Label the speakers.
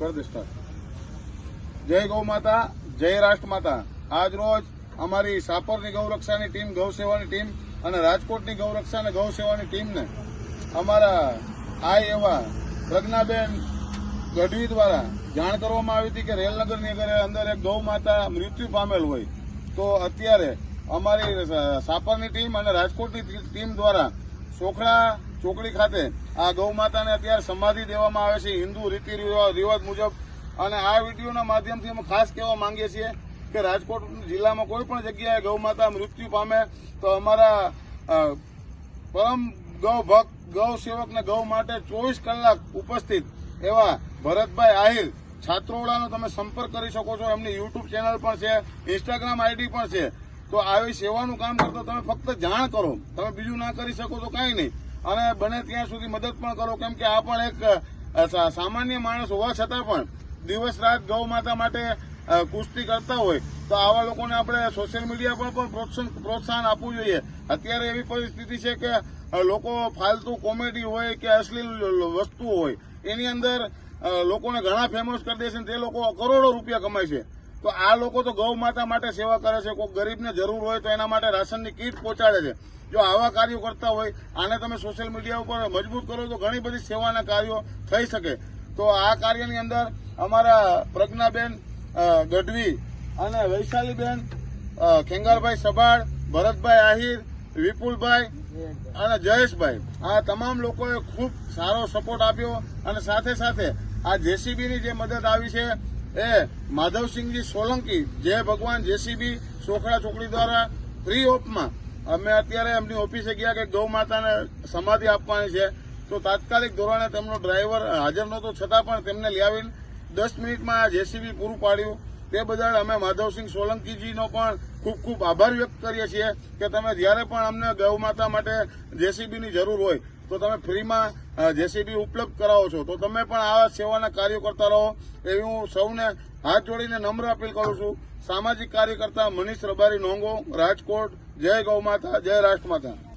Speaker 1: કર the star જય ગૌ માતા, જય રાષ્ટ્ર માતા. આજ રોજ અમારી સાપરની ગૌરક્ષાની ટીમ, ગૌસેવાની ટીમ અને રાજકોટની ગૌરક્ષા અને ગૌસેવાની ટીમને અમારા આ એવા પ્રજ્ઞાબેન ગઢવી દ્વારા જાણ કરવામાં આવી હતી કે રેલનગરની અંદર એક ગૌ માતા મૃત્યુ પામેલ હોય. તો અત્યારે અમારી સાપરની ટીમ અને રાજકોટની ટીમ દ્વારા સોખડા ચોકડી ખાતે આ ગૌ માતાને અત્યારે સમાધિ દેવામાં આવે છે. હિન્દુ રીતિ રિવા- રિવાજ મુજબ. અને આ વિડીયોના માધ્યમથી અમે ખાસ કહેવા માંગીએ છીએ કે રાજકોટ જિલ્લામાં કોઈ પણ જગ્યાએ ગૌ માતા મૃત્યુ પામે તો અમારા પરમ ગૌ ભક્ત, ગૌ સેવક ને ગૌ માટે ચોવીસ કલાક ઉપસ્થિત એવા ભરતભાઈ આહિર છાત્રોડાનો તમે સંપર્ક કરી શકો છો. એમની યુટ્યુબ ચેનલ પણ છે, ઇન્સ્ટાગ્રામ આઈડી પણ છે. તો આવી સેવાનું કામ કરતો તમે ફક્ત જાણ કરો. તમે બીજું ના કરી શકો તો કાંઈ નહીં. અને બને ત્યાં સુધી મદદ પણ કરો. કેમ કે આ પણ એક સામાન્ય માણસ હોવા છતાં પણ દિવસ રાત ગૌ માતા માટે કુસ્તી કરતા હોય, તો આવા લોકોને આપણે સોશિયલ મીડિયા પર પણ પ્રોત્સાહન પ્રોત્સાહન આપવું જોઈએ. અત્યારે એવી પરિસ્થિતિ છે કે લોકો ફાલતુ કોમેડી હોય કે અશ્લીલ વસ્તુ હોય, એની અંદર લોકોને ઘણા ફેમસ કરી દે છે તે લોકો કરોડો રૂપિયા કમાય છે. તો આ લોકો તો ગૌ માતા માટે સેવા કરે છે. કોઈ ગરીબને જરૂર હોય તો એના માટે રાશનની કીટ પહોંચાડે છે. જો આવા કાર્યો કરતા હોય, આને તમે સોશિયલ મીડિયા ઉપર મજબૂત કરો તો ઘણી બધી સેવાના કાર્યો થઈ શકે. તો આ કાર્યની અંદર અમારા પ્રજ્ઞાબેન ગઢવી અને વૈશાલીબેન ખેંગારભાઈ સભાડ ભરતભાઈ આહિર, વિપુલભાઈ અને જયેશભાઈ. આ તમામ લોકોએ ખૂબ સારો સપોર્ટ આપ્યો અને સાથે સાથે આ જેસીબીની જે મદદ આવી છે એ માધવસિંહજી સોલંકી, જય ભગવાન, જેસીબી, સોખડા ચોકડી દ્વારા ફ્રી ઓફમાં અમે અત્યારે એમની ઓફિસે ગયા કે ગૌ માતાને સમાધિ આપવાની છે. તો તાત્કાલિક ધોરણે તેમનો ડ્રાઈવર હાજર નહોતો, છતાં પણ તેમને લઈ દસ મિનિટમાં આ જેસીબી પૂરું પાડ્યું. તે બદલ અમે માધવસિંહ સોલંકીજીનો પણ ખૂબ ખૂબ આભાર વ્યક્ત કરીએ છીએ કે તમે જ્યારે પણ અમને ગૌ માતા માટે જેસીબીની જરૂર હોય તો તમે ફ્રીમાં જેસીબી ઉપલબ્ધ કરાવો છો. તો તમે પણ આવા સેવાના કાર્યો કરતા રહો એવી હું સૌને હાથ જોડીને નમ્ર અપીલ કરું છું. સામાજિક કાર્યકર્તા મનીષ રબારી નોંગો, રાજકોટ. જય ગૌ માતા, જય રાષ્ટ્ર માતા.